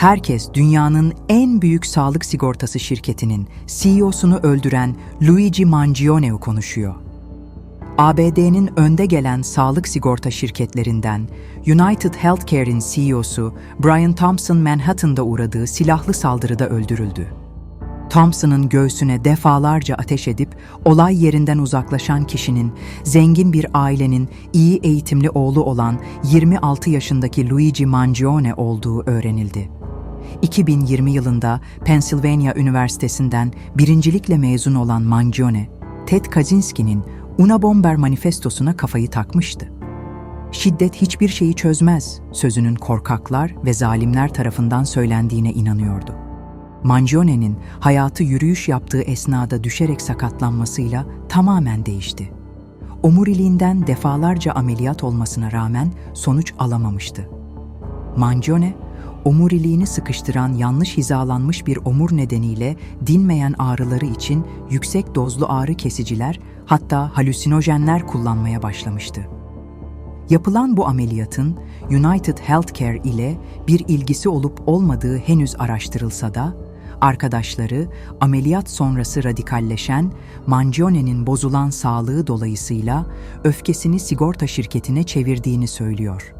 Herkes dünyanın en büyük sağlık sigortası şirketinin CEO'sunu öldüren Luigi Mangione konuşuyor. ABD'nin önde gelen sağlık sigorta şirketlerinden United Healthcare'in CEO'su Brian Thompson Manhattan'da uğradığı silahlı saldırıda öldürüldü. Thompson'ın göğsüne defalarca ateş edip olay yerinden uzaklaşan kişinin zengin bir ailenin iyi eğitimli oğlu olan 26 yaşındaki Luigi Mangione olduğu öğrenildi. 2020 yılında Pennsylvania Üniversitesi'nden birincilikle mezun olan Mangione, Ted Kaczynski'nin Una Bomber manifestosuna kafayı takmıştı. Şiddet hiçbir şeyi çözmez sözünün korkaklar ve zalimler tarafından söylendiğine inanıyordu. Mangione'nin hayatı yürüyüş yaptığı esnada düşerek sakatlanmasıyla tamamen değişti. Omuriliğinden defalarca ameliyat olmasına rağmen sonuç alamamıştı. Mangione, omuriliğini sıkıştıran yanlış hizalanmış bir omur nedeniyle dinmeyen ağrıları için yüksek dozlu ağrı kesiciler hatta halüsinojenler kullanmaya başlamıştı. Yapılan bu ameliyatın United Healthcare ile bir ilgisi olup olmadığı henüz araştırılsa da, arkadaşları ameliyat sonrası radikalleşen Mangione'nin bozulan sağlığı dolayısıyla öfkesini sigorta şirketine çevirdiğini söylüyor.